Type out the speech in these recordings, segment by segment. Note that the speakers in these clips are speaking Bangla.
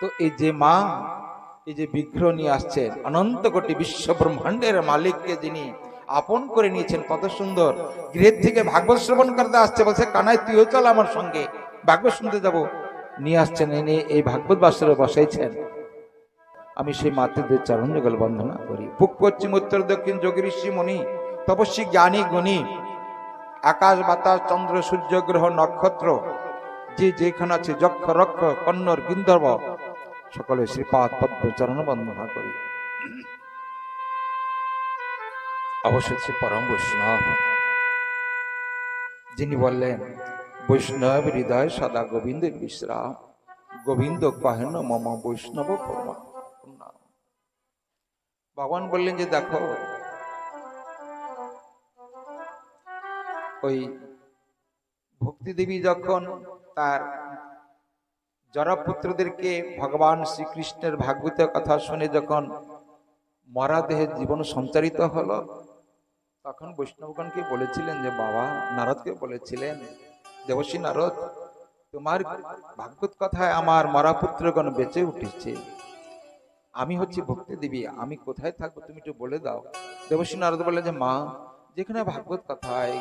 তো এই যে মা, এই যে বিগ্রহ নিয়ে আসছেন, অনন্ত কোটি বিশ্ব ব্রহ্মাণ্ডের মালিককে যিনি আপন করে নিয়েছেন, কত সুন্দর। গৃহের থেকে ভাগবত শ্রবণ করতে আসছে, বলছে, কানাই, তুইও চল আমার সঙ্গে, ভাগবত শুনতে যাব। নিয়ে আসছেন, এনে এই ভাগবত বাসরে বসাইছেন। আমি সেই মাতৃদের চরণ যুগল বন্দনা করি। পুক পশ্চিম, উত্তর দক্ষিণ, যোগী ঋষি, মুনি, তপস্বী, জ্ঞানী, গুণী, আকাশ, বাতাস, চন্দ্র, সূর্য, গ্রহ, নক্ষত্র, যে যেখানে আছে যক্ষ রক্ষ কন্নর গিন্ধর্ব সকলে শ্রীপাদ পদ্ম চরণ বন্দনা করি শ্রী পরম বৈষ্ণব। যিনি বললেন, বৈষ্ণব হৃদয় সদা গোবিন্দের বিশ্রাম। গোবিন্দ কহেন মম বৈষ্ণব ভগবান বললেন যে, দেখো, ওই ভক্তি দেবী যখন তার জরাপুত্রদেরকে ভগবান শ্রীকৃষ্ণের ভাগবতের কথা শুনে যখন মরা দেহে জীবন সঞ্চারিত হলো, তখন বৈষ্ণবগণকে বলেছিলেন যে, বাবা, নারদকে বলেছিলেন, দেবশ্রী নারদ, তোমার ভাগবত কথায় আমার মরা পুত্রগণ বেঁচে উঠেছে। আমি হচ্ছি ভক্তি দেবী, আমি কোথায় থাকব তুমি একটু বলে দাও। দেবশ্রী নারদ বলে যে, মা, যেখানে ভাগবত কথায়,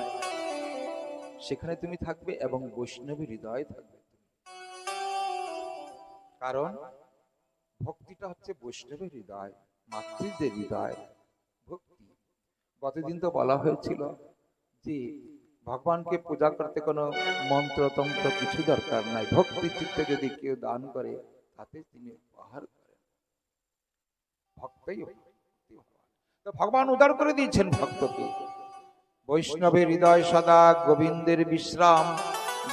সেখানে তুমি থাকবে এবং বৈষ্ণবী হৃদয় থাকবে। কারণ ভক্তিটা হচ্ছে বৈষ্ণবের হৃদয়, মাতৃদের হৃদয়, ভক্তি। গতদিন তো বলা হয়েছিল যে ভগবানকে পূজা করতে কোনো মন্ত্রতন্ত্র কিছু দরকার নাই। ভক্তি চিত্তে যদি কেউ দান করে, তাতে তিনি উপহার করেন। ভক্তই ভক্তি তো ভগবান উদার করে দিয়েছেন ভক্তকে। বৈষ্ণবের হৃদয় সদা গোবিন্দের বিশ্রাম।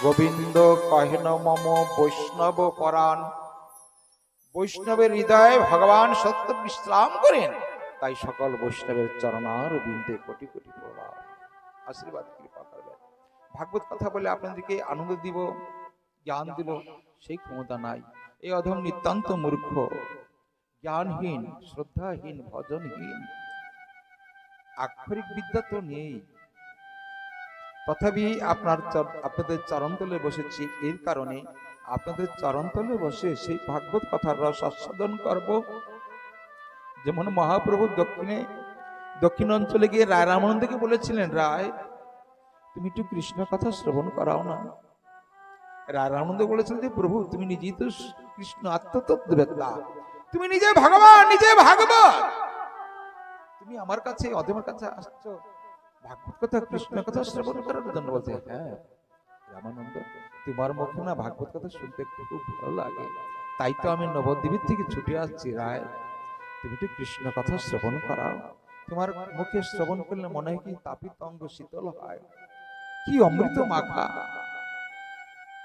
গোবিন্দ কহেন মম বৈষ্ণব পরাণ। বৈষ্ণবের হৃদয়ে ভগবান সত্য বিশ্রাম করেন। তাই সকল বৈষ্ণবের চরণার বিন্দে কোটি কোটি প্রণাম। আশীর্বাদ, কৃপা করবেন। ভাগবত কথা বলে আপনাদেরকে আনন্দ দিব, জ্ঞান দিব সেই ক্ষমতা নাই। এই অধম নিতান্ত মূর্খ, জ্ঞানহীন, শ্রদ্ধাহীন, ভজনহীন, আক্ষরিক বিদ্যা তো নেই। তথাপি আপনার আপনাদের চরণতলে বসেছি, এর কারণে আপনাদের চরণতলে বসে সেই ভাগবত কথার রস আস্বাদন করব। যেমন মহাপ্রভু দক্ষিণে, দক্ষিণ অঞ্চলে গিয়ে রায় রামানন্দকে বলেছিলেন, রায়, তুমি একটু কৃষ্ণ কথা শ্রবণ করাও না। রায় রামানন্দ বলেছিলেন যে, প্রভু, তুমি নিজেই তো কৃষ্ণ আত্মতত্ত্ববেত্তা। তুমি নিজে ভগবান, নিজে ভাগবত। তুমি আমার কাছে, অধমের কাছে আসছো। ভাগবত কথা, কৃষ্ণ কথা শ্রবণ করার জন্য বলছে। হ্যাঁ। রামানন্দ, তোমার মুখে না ভাগবত কথা শুনতে খুব ভালো লাগে। তাই তো আমি নবদ্বীপের থেকে ছুটে আসছি রায়। তুমি একটু কৃষ্ণ কথা শ্রবণ করাও। তোমার মুখে শ্রবণ করলে মনে হয় কি তাপিত অঙ্গ শীতল হয়। কি অমৃত মাখা।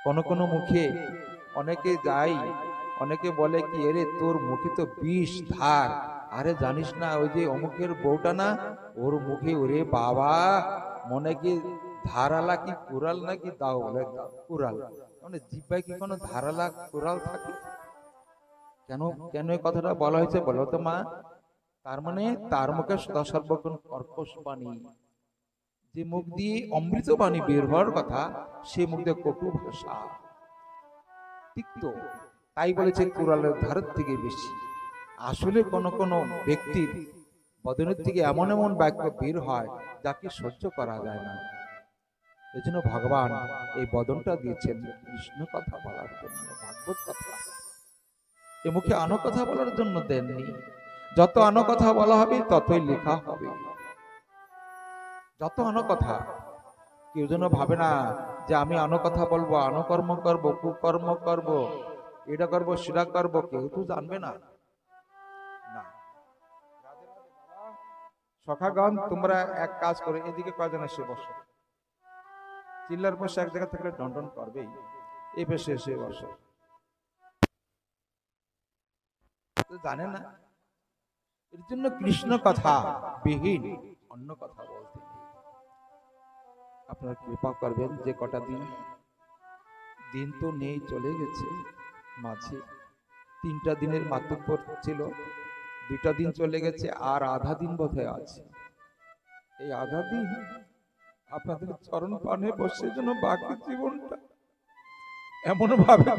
কোন কোন মুখে অনেকে যাই, অনেকে বলে কি, এরে, তোর মুখে তো বিষ, ধার। আরে, জানিস না, ওই যে অমুকের বউটা না, ওর মুখে ওরে বাবা, মনে কি ধারালা কি কুরাল নাকি দাও বলে? কুরাল মানে জিব্বায় কি কোনো ধারালা কুরাল থাকে? কেন কেন এই কথাটা বলা হয়েছে বলো তো মা? তার মানে তার মুখে সদা সর্বক্ষণ কর্কশ বাণী। যে মুখ দিয়ে অমৃত বাণী বের হওয়ার কথা, সে মুখ দিয়ে কটু ভাষা তিক্ত তাই বলেছে কুরালের ধারের থেকে বেশি। আসলে কোন কোন ব্যক্তির বদনের থেকে এমন এমন বাক্য বের হয় যাকে সহ্য করা যায় না। এজন্য ভগবান এই বদনটা দিয়েছেন কৃষ্ণ কথা বলার জন্য, ভাগবত কথা এ মুখে আনো কথা বলার জন্য দেননি। যত আনো কথা বলা হবে, ততই লেখা হবে। যত আনো কথা, কেউ যেন ভাবে না যে আমি আনো কথা বলব, আনো কর্ম করব, কুকর্ম করব, এটা করব, সেটা করব, কেউ তো জানবে না। সখাগণ, তোমরা এক কাজ করে, এদিকে কয়জন এসে বসো। চিল্লার পাশে এক জায়গা থাকলে ডন্ডন করবেই। এই পাশে এসে বসো। জানে না? এর জন্য কৃষ্ণ কথা বিহীন অন্য কথা বলতে আপনারা কৃপা করবেন যে কটা দিন দিন তো নেই, চলে গেছে মাঝে। তিনটা দিনের মাতব্বর ছিল দুটা দিন চলে গেছে, আর আধা দিন বোধহয় আছে। এই আধা দিন আপনাদের চরণ পানে বসে যেন বাকি জীবনটা এমন ভাবে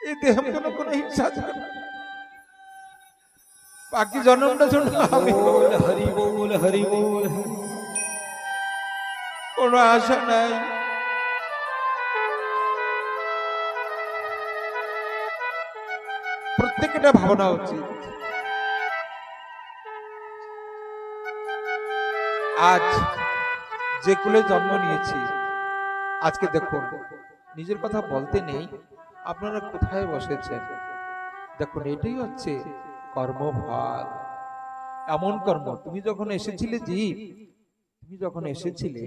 এই দেহ যেন কোনো হিংসা বাকি জন্মটা জন্য আমি হরি বল হরি বল কোনো আশা নাই। প্রত্যেকটা ভাবনা উচিত আজ যে কুলে জন্ম নিয়েছি, আজকে দেখুন, নিজের কথা বলতে নেই, আপনারা কোথায় বসেছেন? দেখুন, এটাই হচ্ছে কর্মফল। এমন কর্ম, তুমি যখন এসেছিলে জীব, তুমি যখন এসেছিলে,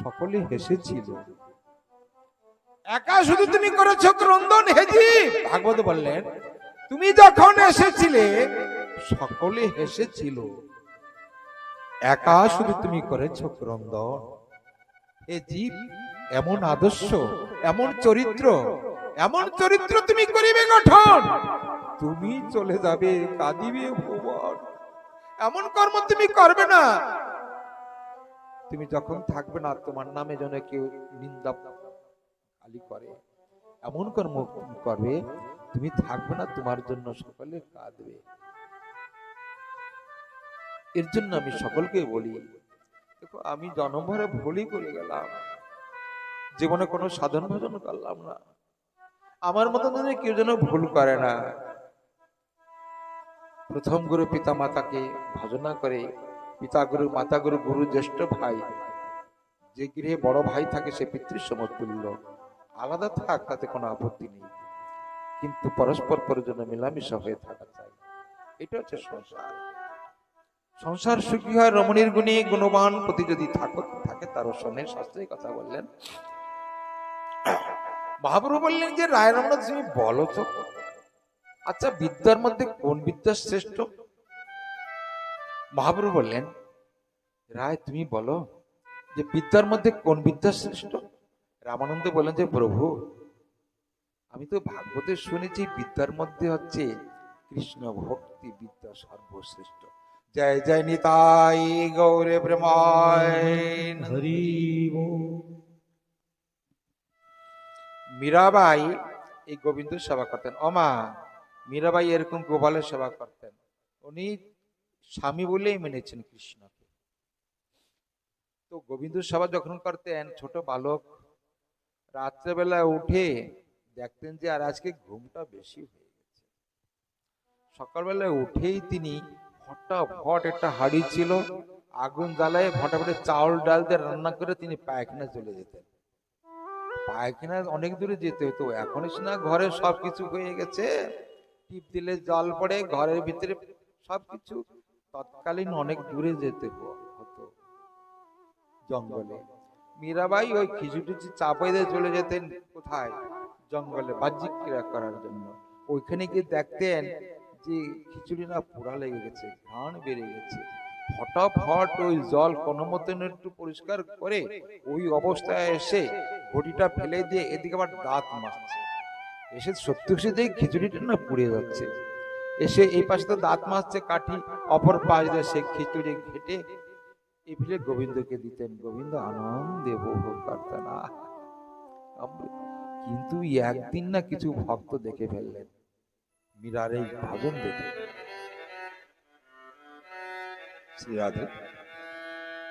সকলে হেসেছিল। একা শুধু তুমি করেছ ক্রন্দন হেজি ভাগবত বললেন, তুমি যখন এসেছিলে, সকলে হেসেছিল। একা শুধু তুমি করেছ ক্রন্দন এ জীব এমন আদর্শ, এমন চরিত্র এমন চরিত্র তুমি করিবে গঠন। তুমি চলে যাবে, কাঁদিবে ভুবন এমন কর্ম তুমি করবে না। তুমি যখন থাকবে না, তোমার নামে যেন কেউ নিন্দা গালি করে। এমন কর্ম করবে, তুমি থাকবে না, তোমার জন্য সকলে কাঁদবে। এর জন্য আমি সকলকে বলি, দেখো, আমি জন্মভরে ভুলই করে গেলাম। জীবনে কোনো সাধন ভজন করলাম না। আমার মতন কেউ যেন ভুল করে না, প্রথম গুরু পিতা মাতাকে ভজনা করে পিতা গুরু মাতা গুরু গুরু জ্যেষ্ঠ ভাই, যে গৃহে বড় ভাই থাকে সে পিতৃ সমতুল্য আলাদা থাক, তাতে কোনো আপত্তি নেই। কিন্তু পরস্পর প্রয়োজনে মেলামেশা হয়ে থাকা চাই। এটা হচ্ছে সংসার। সংসার সুখী হয়, রমণীর গুণে গুণবান প্রতি যদি থাকো থাকে, তার শোনে শাস্ত্রের কথা বললেন। মহাপ্রভু বললেন যে রায় রমনাথ তুমি বলো তো। আচ্ছা বিদ্যার মধ্যে কোন বিদ্যা শ্রেষ্ঠ? মহাপ্রভু বললেন, রায়, তুমি বলো যে, বিদ্যার মধ্যে কোন বিদ্যা শ্রেষ্ঠ? রামানন্দ বললেন যে, প্রভু, আমি তো ভাগবতে শুনেছি বিদ্যার মধ্যে হচ্ছে কৃষ্ণ ভক্তি বিদ্যা সর্বশ্রেষ্ঠ। জয় জয় নিতাই গৌরে প্রেমায় हरि बोल মীরাবাই এই গোবিন্দ সেবা করতেন অমা মীরাবাই এরকম গোপালের সেবা করতেন উনি স্বামী বলেই মেনেছেন কৃষ্ণকে তো গোবিন্দ সেবা যখন করতেন ছোট বালক রাত্রেবেলা উঠে দেখতেন যে আর আজকে ঘুমটা বেশি হয়ে গেছে সকালবেলা উঠেই তিনি ফটাফট একটা হাড়ি ছিল। আগুন জ্বালায় ফটাফটে চাউল, ডাল দিয়ে রান্না করে তিনি পায়খানা চলে যেতেন। পায়খানা অনেক দূরে যেতে হতো। এখন না ঘরে সবকিছু হয়ে গেছে। টিপ দিলে জল পড়ে, ঘরের ভিতরে সবকিছু। তৎকালীন অনেক দূরে যেতে হতো। জঙ্গলে। মীরাবাই ওই খিচুটি চাপাই দিয়ে চলে যেতেন কোথায়? জঙ্গলে বাহ্যিক ক্রিয়া করার জন্য। ওইখানে গিয়ে দেখতেন যে খিচুড়ি না পোড়া লেগে গেছে, ঘ্রাণ বেড়ে গেছে। ফটাফট ওই জল কোনো মতন একটু পরিষ্কার করে ওই অবস্থায় এসে ঘটিটা ফেলে দিয়ে এদিকে আবার দাঁত মাজছে। এসে সত্যি সত্যি খিচুড়িটা না পুড়ে যাচ্ছে। এসে এই পাশে তো দাঁত মাজছে কাঠি, অপর পাশ দিয়ে সে খিচুড়ি ঘেটে এই ফেলে গোবিন্দকে দিতেন। গোবিন্দ আনন্দে উপভোগ করতেন! কিন্তু একদিন না কিছু ভক্ত দেখে ফেললেন। মীরার এই ভজন দেখে। শ্রী রাধে,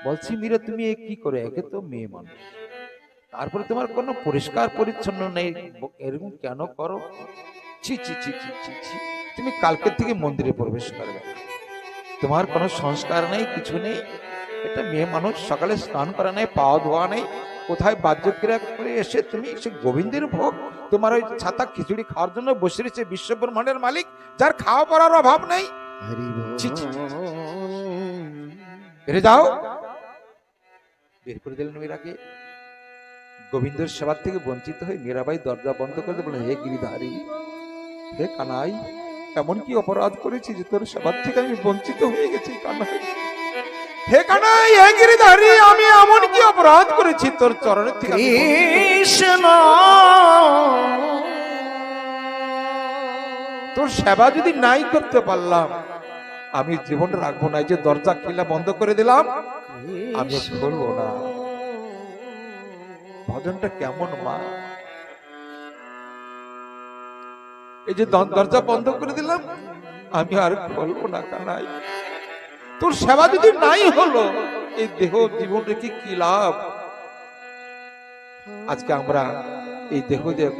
বলছি, মীরা, তুমি এ কি করে? একে তো মেয়ে মানুষ। তারপরে তোমার কোনো পরিষ্কার পরিচ্ছন্ন নেই? এরকম কেন করো? ছি ছি ছি ছি ছি ছি। তুমি কালকের থেকে মন্দিরে প্রবেশ করবে। তোমার কোনো সংস্কার নেই? কিছু নেই? এটা মেয়ে মানুষ সকালে স্নান করা নেই পাওয়া ধোয়া নেই? কোথায় বাহ্যক্রিয়া করে এসে তুমি সে গোবিন্দের ভোগ? তোমার ওই ছাতা খিচুড়ি খাওয়ার জন্য বসে রয়েছে বিশ্বব্রহ্মাণ্ডের মালিক যার খাওয়া পড়ার অভাব নাই। যাও। বের করে দিলেন মীরাকে গোবিন্দর সেবার থেকে বঞ্চিত হয়ে মীরাবাই দরজা বন্ধ করে বলে হে গিরিধারী হে কানাই এমন কি অপরাধ করেছি যে তোর সেবার থেকে আমি বঞ্চিত হয়ে গেছি কানাই? হেখানে এগিরিধারী আমি এমন কি অপরাধ করেছি? তোর চরণে কৃষ্ণ। তোর সেবা যদি নাই করতে পারলাম আমি জীবন রাখব না। যে দরজা খিলা বন্ধ করে দিলাম আমি খুলবো না। ভজনটা কেমন মা? এই যে দরজা বন্ধ করে দিলাম আমি আর খুলবো না কানাই তোর সেবা যদি নাই হলো, এই দেহ জীবন রেখে কি লাভ? আজকে আমরা এই দেহ দিয়ে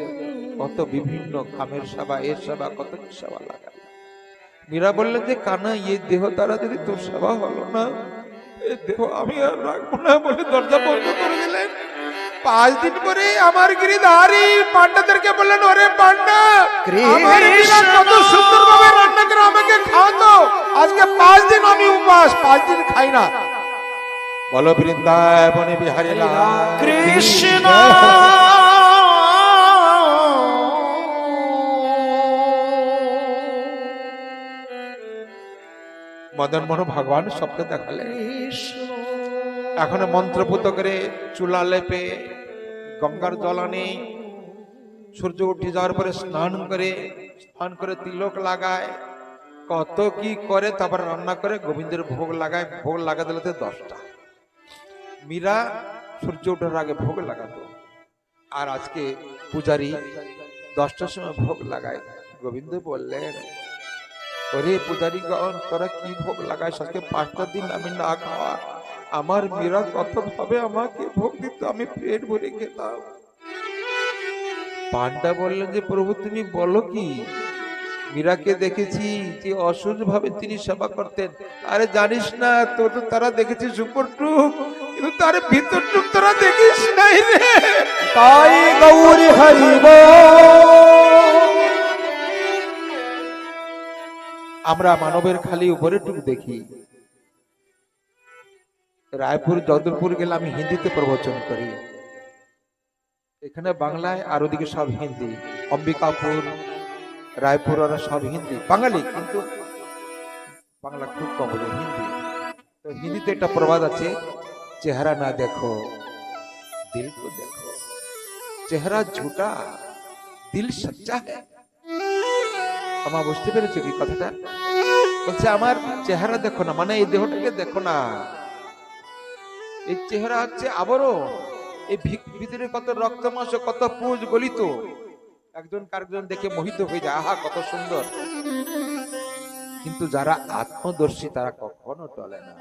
কত বিভিন্ন কামের সেবা, এর সেবা, কত কি সেবা লাগাই মীরা বললেন যে, কানা এই দেহ দ্বারা যদি তোর সেবা হলো না এই দেহ আমি আর রাখব না বলে দরজা বন্ধ করে দিলেন। পাঁচ দিন পরে আমার গিরিধারী পান্ডাদেরকে বললেন ওরে পান্ডা কত সুন্দর ভাবে রান্না করে আমাকে খাওয়াতো। আজকে পাঁচ দিন আমি উপবাস পাঁচ দিন খাই না। বলো বৃন্দাবনে বিহারী কৃষ্ণ মদন মোহন ভগবান স্বপ্নে দেখালে এখন মন্ত্রপুত করে চুলা লেপে গঙ্গার জল আনে, সূর্য উঠে যাওয়ার পরে স্নান করে স্নান করে তিলক লাগায়, কত কি করে, তারপর রান্না করে, গোবিন্দের ভোগ লাগায়, ভোগ লাগা দিলে দশটা। মীরা সূর্য ওঠার আগে ভোগ লাগাতো। আর আজকে পূজারি দশটার সময় ভোগ লাগায়। গোবিন্দ বললেন, ওরে পূজারি গণ তোরা কি ভোগ লাগায় আজকে পাঁচটা দিন আমি না খাওয়া। আমার মীরা কত ভাবে আমাকে ভোগ দিত আমি পেট ভরে খেতাম। পান্ডা বললেন যে প্রভু তুমি বলো কি? মীরাকে দেখেছি যে অসুর ভাবে তিনি সেবা করতেন। আরে জানিস না তোর তো তারা দেখেছিস উপরটুক কিন্তু তার ভিতরটুক তোরা দেখিস নাই রে। তাই গৌরী হরিব। আমরা মানবের খালি উপরে টুক দেখি। রায়পুর জগদলপুর গেলে আমি হিন্দিতে প্রবচন করি। এখানে বাংলায় আর ওদিকে সব হিন্দি। অম্বিকাপুর, রায়পুর ওরা সব হিন্দি। বাঙালি, কিন্তু বাংলা খুব কম বোঝে হিন্দি। তো হিন্দিতে একটা প্রবাদ আছে, চেহারা না দেখো, দিল কো দেখো। চেহারা ঝুটা, দিল সচ্চা আমার বুঝতে পেরেছ কি কথাটা? বলছে, আমার চেহারা দেখো না মানে এই দেহটাকে দেখো না। এই চেহারা হচ্ছে আবরণ। এই ভিতরে কত রক্ত মাংস, কত পুজ গলিত। একজন কারজন দেখে মোহিত হয়ে যায়, আহা, কত সুন্দর। কিন্তু যারা আত্মদর্শী, তারা কখনো টলে না।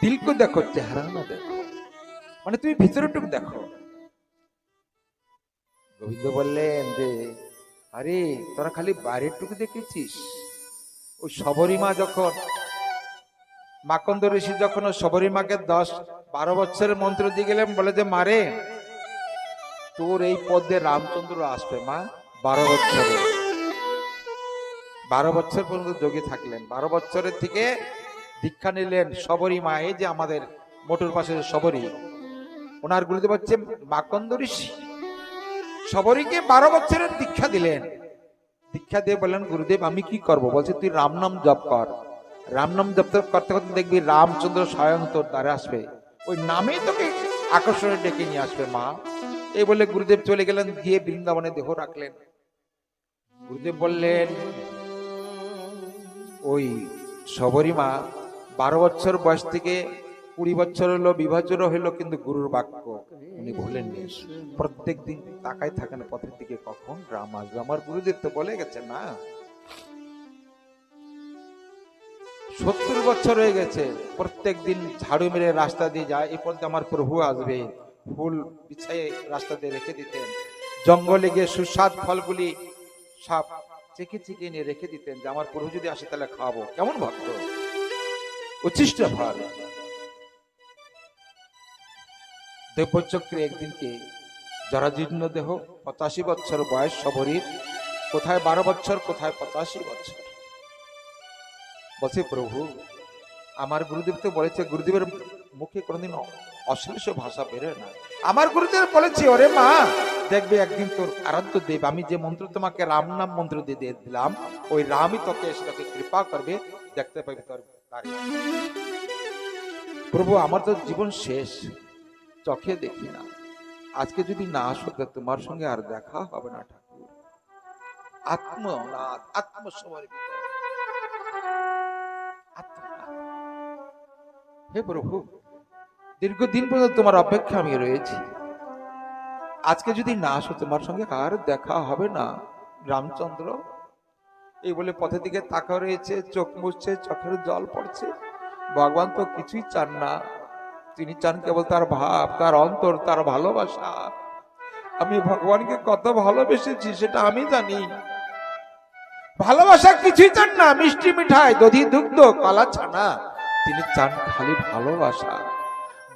দিলকে দেখো, চেহারা না দেখো। মানে তুমি ভিতরেটুকু দেখো। গোবিন্দ বললেন যে, আরে, তোরা খালি বাইরের টুকু দেখেছিস? ওই শবরীমা যখন মাকন্দ ঋষি যখন শবরীমাকে দশ বারো বছরের মন্ত্র দিয়ে গেলেন, বলে যে মারে তোর এই পদে রামচন্দ্র আসবে মা, বারো বছরে বারো বছর পর্যন্ত যোগী থাকলেন। বারো বছরের থেকে দীক্ষা নিলেন শবরী মা এই যে আমাদের মোটর পাশে শবরী। ওনার গুরুদেব হচ্ছে মাকন্দ ঋষি। সবরীকে বারো বছরের দীক্ষা দিলেন। দীক্ষা দিয়ে বললেন, গুরুদেব, আমি কি করব? বলছে, তুই রাম নাম জপ কর। রাম নাম জপ করতে করতে দেখবি রামচন্দ্র স্বয়ং তোর দ্বারে আসবে। ওই নামেই তোকে আকর্ষণে ডেকে নিয়ে আসবে মা। এই বলে গুরুদেব চলে গেলেন, গিয়ে বৃন্দাবনে দেহ রাখলেন। গুরুদেব বললেন, ওই সবরী মা, বারো বছর বয়স থেকে কুড়ি বছর হলো বিভাজন হলো, কিন্তু গুরুর বাক্য উনি ভুলেননি। প্রত্যেক দিন তাকাই থাকেন পথের দিকে, কখন রাম আসবে? আমার গুরুদেব তো বলে গেছে না সত্তর বছর হয়ে গেছে। প্রত্যেক দিন ঝাড়ু মেরে রাস্তা দিয়ে যায়। এ পর্যন্ত আমার প্রভু আসবে। ফুল বিছাই রাস্তা দিয়ে রেখে দিতেন। জঙ্গলে গিয়ে সুস্বাদ ফলগুলি সব চেকে চেকে নিয়ে রেখে দিতেন যে, আমার প্রভু যদি আসে তাহলে খাব কেমন ভক্ত? উচ্ছিষ্ট ফল দেবচক্রে একদিনকে জরাজীর্ণ দেহ, পঁচাশি বছর বয়স সবরীর, কোথায় বারো বছর, কোথায় পঁচাশি বছর। বলছে, প্রভু, আমার গুরুদেব তো বলেছে, গুরুদেবের মুখে কোনোদিন অ- অশ্লীল ভাষা বেরোয় না। আমার গুরুদেব বলেছে, ওরে মা, দেখবে একদিন তোর আরাধ্য দেব, আমি যে মন্ত্র তোমাকে রাম নাম মন্ত্র দিয়ে দিয়ে দিলাম, ওই রামই তোকে সেটাকে কৃপা করবে, দেখতে পাবি তোর প্রভু, আমার তো জীবন শেষ, চোখে দেখি না। আজকে যদি না আসো, তো তোমার সঙ্গে আর দেখা হবে না, ঠাকুর। আত্মনাথ আত্মসমর্পিত। হে প্রভু, দীর্ঘদিন পর্যন্ত তোমার অপেক্ষা আমি রয়েছি। আজকে যদি না আসো, তোমার সঙ্গে আর দেখা হবে না, রামচন্দ্র। এই বলে পথের দিকে তাকা রয়েছে, চোখ মুছছে, চোখের জল পড়ছে। ভগবান তো কিছুই চান না। তিনি চান কেবল তার ভাব, তার অন্তর, তার ভালোবাসা। আমি ভগবানকে কত ভালোবেসেছি, সেটা আমি জানি। ভালোবাসা কিছুই চান না, মিষ্টি মিঠাই, দধি দুগ্ধ, কলা ছানা। তিনি চান খালি ভালোবাসা।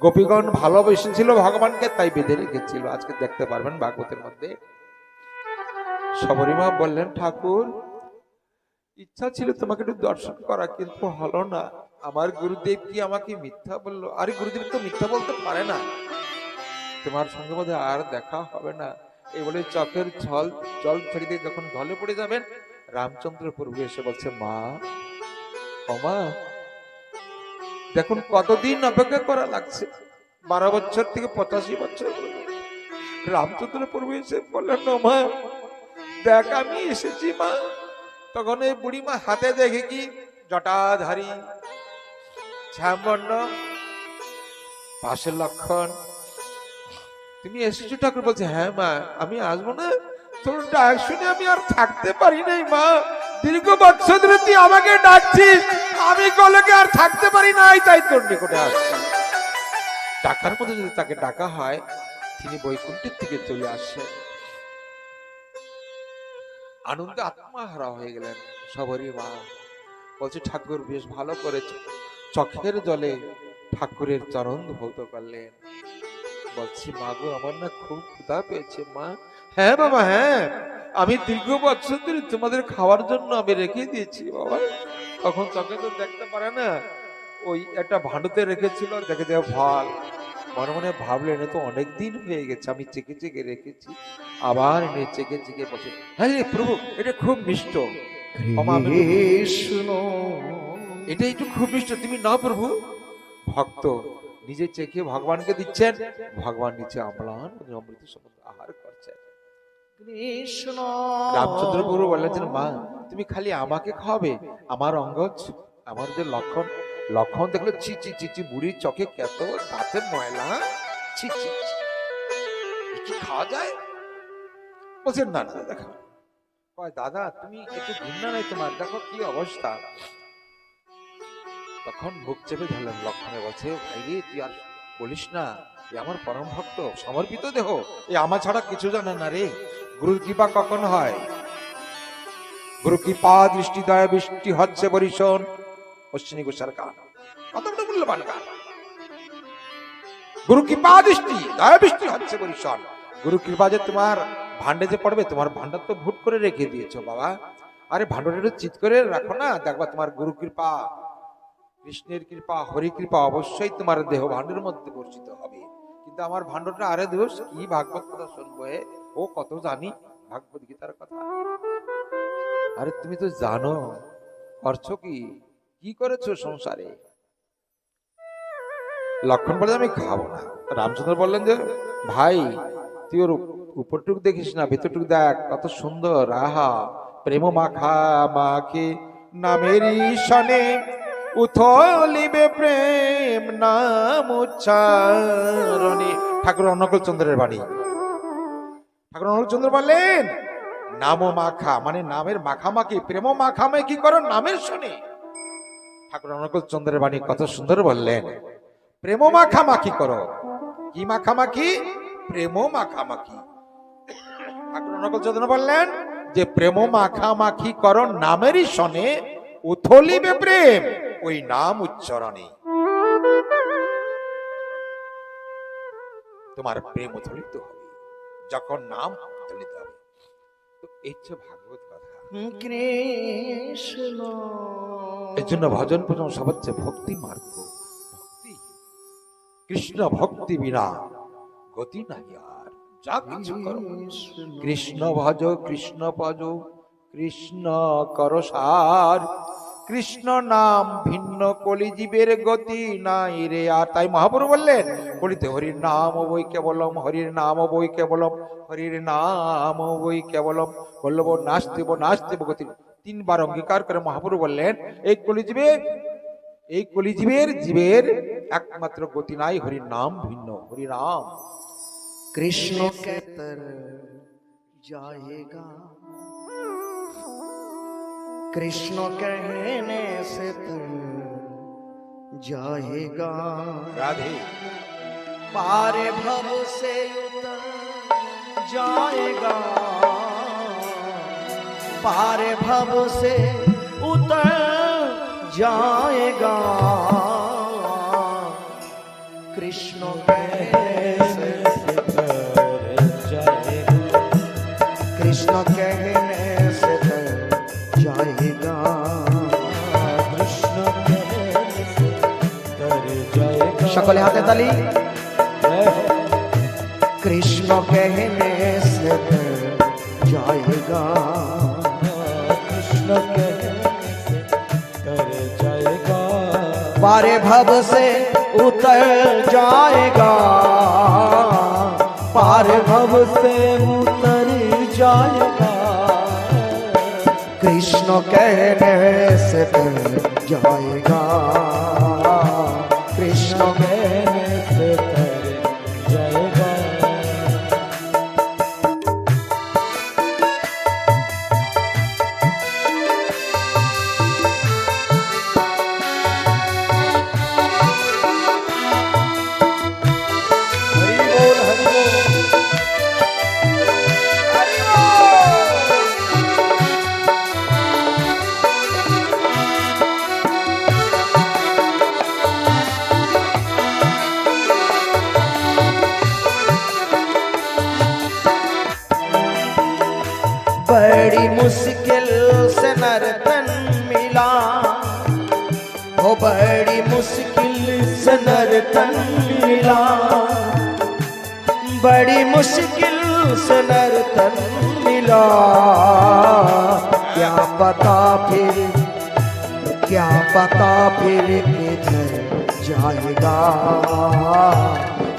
গোপীগণ ভালোবেসেছিল ভগবানকে, তাই বেঁধে রেখেছিল। আজকে দেখতে পারবেন ভাগবতের মধ্যে। সবরীমা বললেন, ঠাকুর, ইচ্ছা ছিল তোমাকে একটু দর্শন করা, কিন্তু হলো না। আমার গুরুদেব কি আমাকে মিথ্যা বলল? আরে, গুরুদেব তো মিথ্যা বলতে পারে না। তোমার সঙ্গে বোধ আর দেখা হবে না। এই বলে চকের জল জল ছেড়ে দিয়ে যখন ঢলে পড়ে যাবেন, রামচন্দ্র প্রভু এসে বলছে, মা, ও মা দেখুন, কতদিন অপেক্ষা করা লাগছে? বারো বছর থেকে পঁচাশি বছর রামচন্দ্র প্রভু এসে বললেন "ও মা, দেখ, আমি এসেছি মা। তখন এই বুড়ি মা হাতে দেখে কি? জটাধারী, শ্যামবর্ণ, পাশের লক্ষণ। তুমি এসেছ ঠাকুর? বলছে হ্যাঁ মা, আমি আসব না। তোর ডাক শুনে আমি আর থাকতে পারি নাই মা। দীর্ঘ বছর ধরে তুই আমাকে ডাকছিস। আমি কলকে আর থাকতে পারি নাই তাই তোর নিকটে আসছি। ডাকার মধ্যে যদি তাকে ডাকা হয়, তিনি বৈকুণ্ঠের থেকে চলে আসেন আনন্দে আত্মাহারা হয়ে গেলেন সবরই মা। বলছে, ঠাকুর বেশ ভালো করেছে। চোখের জলে ঠাকুরের চরণ ধৌত করলেন। বলছি, মা গো, আমার না খুব ক্ষুধা পেয়েছে, মা। হ্যাঁ বাবা হ্যাঁ। আমি দীর্ঘ বছর ধরে তোমাদের খাওয়ার জন্য আমি রেখে দিয়েছি বাবা। তখন চোখে তো দেখতে পারে না ওই একটা ভাঁড়ুতে রেখেছিল দেখে দেওয়া ফল মনে মনে ভাবলেন তো অনেক দিন হয়ে গেছে আমি চেকে চেকে রেখেছি। আবার এনে চেকে চেকে বসে হ্যাঁ রে প্রভু এটা খুব মিষ্ট। এটা একটু খুব মিষ্ট তুমি না প্রভু। ভক্ত নিজে চেখে ভগবানকে দিচ্ছেন ভগবান নিচে আমলান অমৃত সমুদ্র আহার করছেন কৃষ্ণ। রামচন্দ্র প্রভু বললেন যে, মা তুমি খালি আমাকে খাওয়াবে? আমার অঙ্গজ আমার যে লক্ষণ লক্ষণ দেখল ছি ছি ছি ছি বুড়ির চোখে কত দাঁতের ময়লা। ছি। কি খাওয়া যায়? বলছেন না না কয় দাদা তুমি একটু ঘৃণা নাই তোমার দেখো কি অবস্থা। তখন মুখ চেপে ধরলেন লক্ষণে বলছে ভাই রে তুই আর বলিস না আমার পরম ভক্ত সমর্পিত দেহ এ আমার ছাড়া কিছু জানে না রে। গুরুর কৃপা কখন হয়? গুরু কৃপা দৃষ্টি দয়া বৃষ্টি, হচ্ছে বরিশন অশ্বিনী গোসার গান। কত বড় মূল্যবান গান। গুরু কৃপা দৃষ্টি দয়া বৃষ্টি, হচ্ছে বরিশন। গুরু কৃপা যে তোমার ভান্ডে যে পড়বে, তোমার ভান্ডার তো ভুট করে রেখে দিয়েছ, বাবা। আরে ভান্ডার একটু চিত করে রাখো না। দেখবা তোমার গুরু কৃপা কৃষ্ণের কৃপা হরি কৃপা অবশ্যই তোমার দেহ ভাণ্ডের মধ্যে বর্ষিত হবে। কিন্তু আমার ভাণ্ডটা আরে দোষ, কি ভাগবত কথা শুনব? ও কত জানি ভাগবত গীতার কথা। আরে তুমি তো জানো করছ কি? কি করেছ সংসারে? লক্ষণ বলে আমি খাব না। রামচন্দ্র বললেন যে, ভাই, তুই ওর উপরটুক দেখিস না, ভেতরটুক দেখ, কত সুন্দর, আহা, প্রেম মাখা মাখে নামেরই সনে উথলিবে প্রেম, নাম উচ্চারণে। ঠাকুর অনকল চন্দ্রের বাণী। ঠাকুর অনকল চন্দ্র বললেন নাম মাখা মানে নামের মাখামাখি প্রেম মাখামাখি করো? নামের শুনে। ঠাকুর অনকল চন্দ্রের বাণী কত সুন্দর বললেন প্রেম মাখামাখি করো? কি মাখামাখি প্রেম মাখামাখি ঠাকুর অনকল চন্দ্র বললেন, যে প্রেম মাখামাখি করো? নামেরই শনে, উথলিবে প্রেম, ওই নাম উচ্চারণে। তোমার প্রেম উথলিত হবে। যখন নাম উথলিত হবে। তো এই হচ্ছে ভাগবত কথা। কৃষ্ণ। এর জন্য ভজন পূজন সব হচ্ছে ভক্তি মার্গ। ভক্তি। কৃষ্ণ ভক্তি বিনা গতি নাই আর। যা কিছু করো। কৃষ্ণ। ভজ কৃষ্ণ ভজ কৃষ্ণ কর সার। কৃষ্ণ নাম ভিন্ন কলিজীবের গতি নাই রে আর তাই মহাপুরু বললেন বলিতে হরির নাম বই কেবলম হরির নাম বই কেবলম হরির নাম বই কেবলম বল্লভ নাস্তিব নাস্তিব গতি তিনবার অঙ্গীকার করে মহাপুরু বললেন এই কলিজীবে এই কলিজীবের জীবের একমাত্র গতি নাই হরির নাম ভিন্ন হরি নাম कृष्ण के तर जाएगा कृष्ण कहने से तर जाएगा। রাধে पार भव से उतर जाएगा। पार भव से उतर जाएगा। कृष्ण कैसे সকলে হাতে তালি কৃষ্ণ कहने से तर जाएगा पारे भव से उतर जाएगा पारे भव से उतर जाएगा कृष्ण कहने से तर जाएगा कृष्ण फिर किधर जाएगा?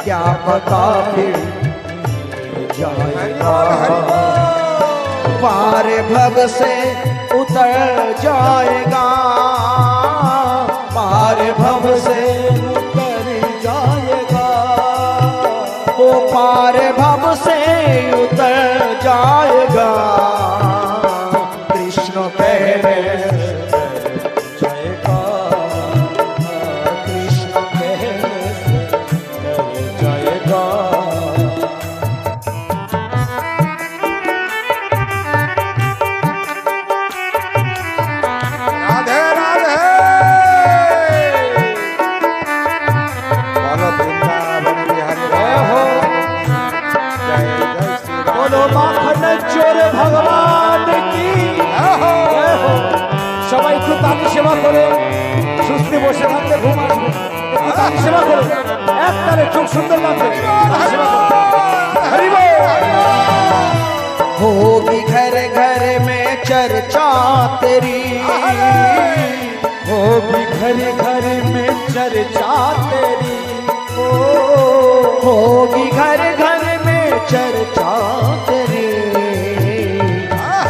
क्या पता फिर जाएगा? पार भव से उतर जाएगा। पार भव से उतर जाएगा। वो पार भव से उतर तेरी ओ होगी घर घर में चर्चा तेरी।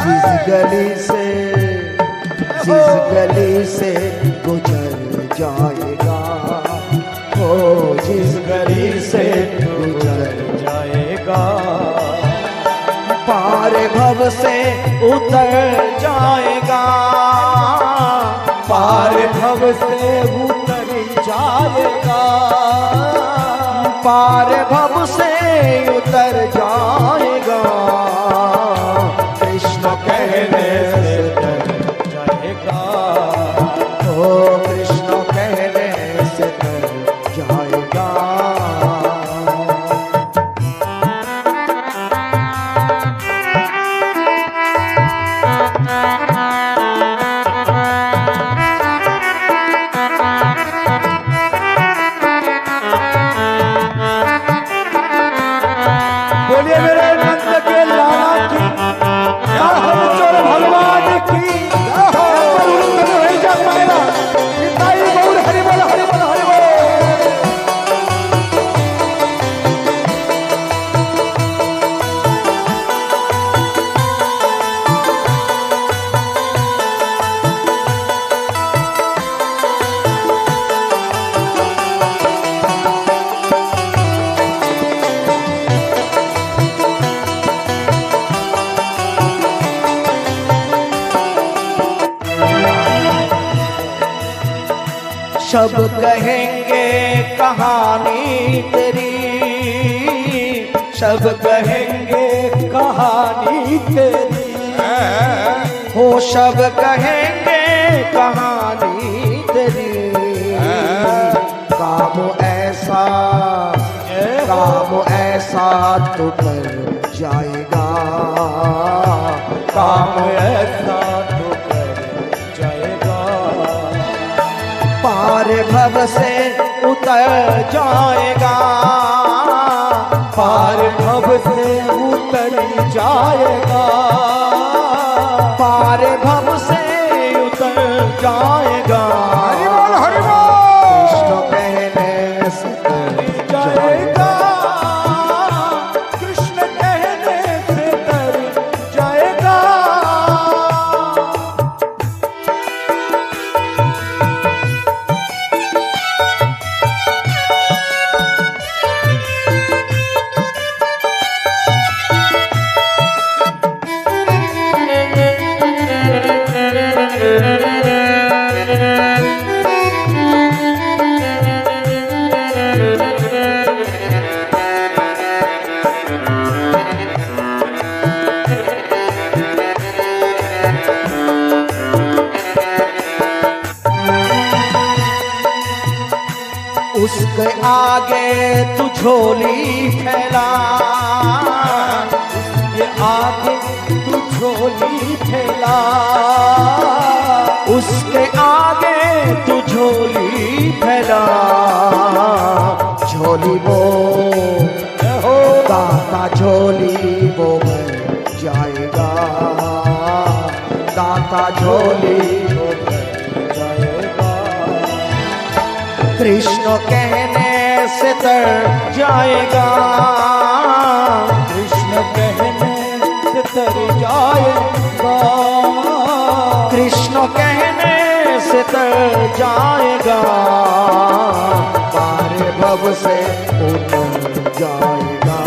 जिस गली से, जिस गली से गुजर जाएगा। ओ जिस गली से गुजर जाएगा। पार भव से उतर जाएगा। पार भव से उतर जाएगा पार भव से उतर जाएगा। सब कहेंगे कहानी तेरी हो सब कहेंगे कहानी तेरी। काम ऐसा काम ऐसा तो कर जाएगा। काम ऐसा तो कर जाएगा। पार भव से उतर जाएगा। पार भव से उतर जाएगा। पार भव से उतर जाएगा। दाता झोली। कृष्ण कहने से तर जाएगा। कृष्ण कहने से तर जाएगा। कृष्ण कहने से तर जाएगा। पार भव से उतर जाएगा।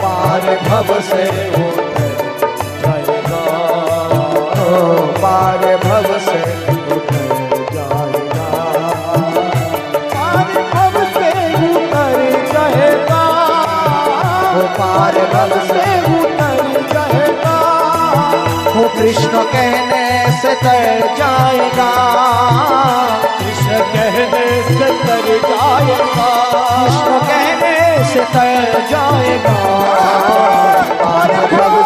पार भव से उतर पार भव से उतर जाएगा। पार भव से उतर जाएगा। ओ, पार भव से उतर जाएगा। कृष्ण कहने से तर जाएगा। कृष्ण कहने से तर जाएगा। कृष्ण कहने से तर जाएगा। पार भव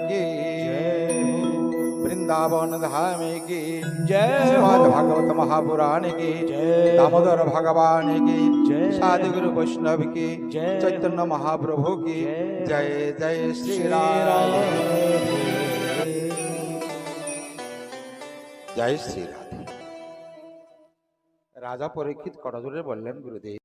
वृंदावन धाम की जय श्रीमद भागवत महापुराण की जय दामोदर भगवान की जय साधुगुरु वैष्णव की जय चैतन्य महाप्रभु की जय जय श्री राम জয় শ্রী রাধে রাজা পরীক্ষিত করজোরে বললেন গুরুদেব